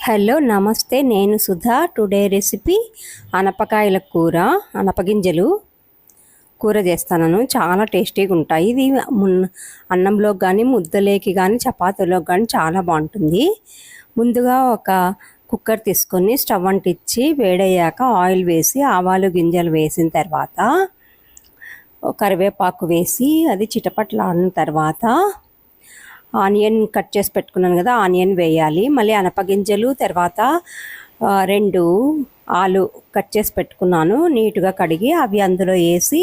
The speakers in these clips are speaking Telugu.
హలో నమస్తే. నేను సుధా. టుడే రెసిపీ అనపకాయల కూర అనపగింజలు కూర చేస్తాను చాలా టేస్టీగా ఉంటాయి. ఇది అన్నంలో కానీ ముద్దలేకి కానీ చపాతీలోకి కానీ చాలా బాగుంటుంది. ముందుగా ఒక కుక్కర్ తీసుకొని స్టవ్ అంటిచ్చి వేడయ్యాక ఆయిల్ వేసి ఆవాలు గింజలు వేసిన తర్వాత కరివేపాకు వేసి అది చిటపట్లాడిన తర్వాత ఆనియన్ కట్ చేసి పెట్టుకున్నాను కదా ఆనియన్ వేయాలి. మళ్ళీ అనపగింజలు తర్వాత రెండు ఆలు కట్ చేసి పెట్టుకున్నాను. నీట్గా కడిగి అవి అందులో వేసి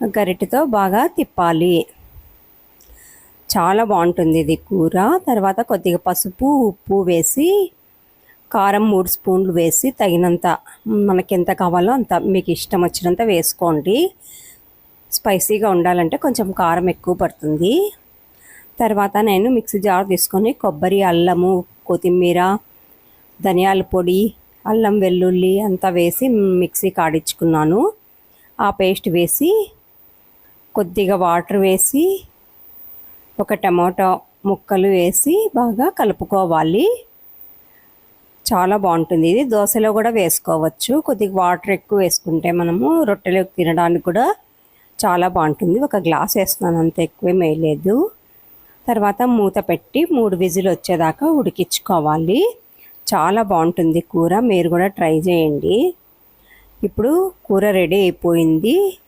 గరిటెతో బాగా తిప్పాలి. చాలా బాగుంటుంది ఇది కూర. తర్వాత కొద్దిగా పసుపు ఉప్పు వేసి కారం మూడు స్పూన్లు వేసి తగినంత మనకి ఎంత కావాలో అంత మీకు ఇష్టం వచ్చినంత వేసుకోండి. స్పైసీగా ఉండాలంటే కొంచెం కారం ఎక్కువ పడుతుంది. తర్వాత నేను మిక్సీ జార్ తీసుకొని కొబ్బరి అల్లము కొత్తిమీర ధనియాల పొడి అల్లం వెల్లుల్లి అంతా వేసి మిక్సీ కాడించుకున్నాను. ఆ పేస్ట్ వేసి కొద్దిగా వాటర్ వేసి ఒక టమాటో ముక్కలు వేసి బాగా కలుపుకోవాలి. చాలా బాగుంటుంది. ఇది దోశలో కూడా వేసుకోవచ్చు. కొద్దిగా వాటర్ ఎక్కువ వేసుకుంటే మనము రొట్టెలు తినడానికి కూడా చాలా బాగుంటుంది. ఒక గ్లాస్ వేస్తున్నాను అంత ఎక్కువేమీ వేయలేదు. తర్వాత మూత పెట్టి మూడు విజిల్ వచ్చేదాకా ఉడికించుకోవాలి. చాలా బాగుంటుంది కూర మీరు కూడా ట్రై చేయండి. ఇప్పుడు కూర రెడీ అయిపోయింది.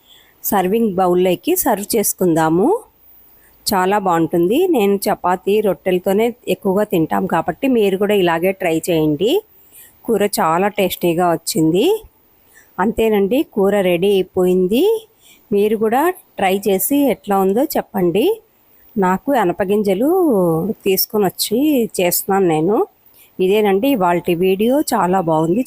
సర్వింగ్ బౌల్లోకి సర్వ్ చేసుకుందాము. చాలా బాగుంటుంది. నేను చపాతి రొట్టెలతోనే ఎక్కువగా తింటాం కాబట్టి మీరు కూడా ఇలాగే ట్రై చేయండి. కూర చాలా టేస్టీగా వచ్చింది. అంతేనండి కూర రెడీ అయిపోయింది. మీరు కూడా ట్రై చేసి ఎట్లా ఉందో చెప్పండి. నాకు అనపగింజలు తీసుకొని వచ్చి చేస్తున్నాను నేను. ఇదేనండి వాళ్ళ వీడియో. చాలా బాగుంది.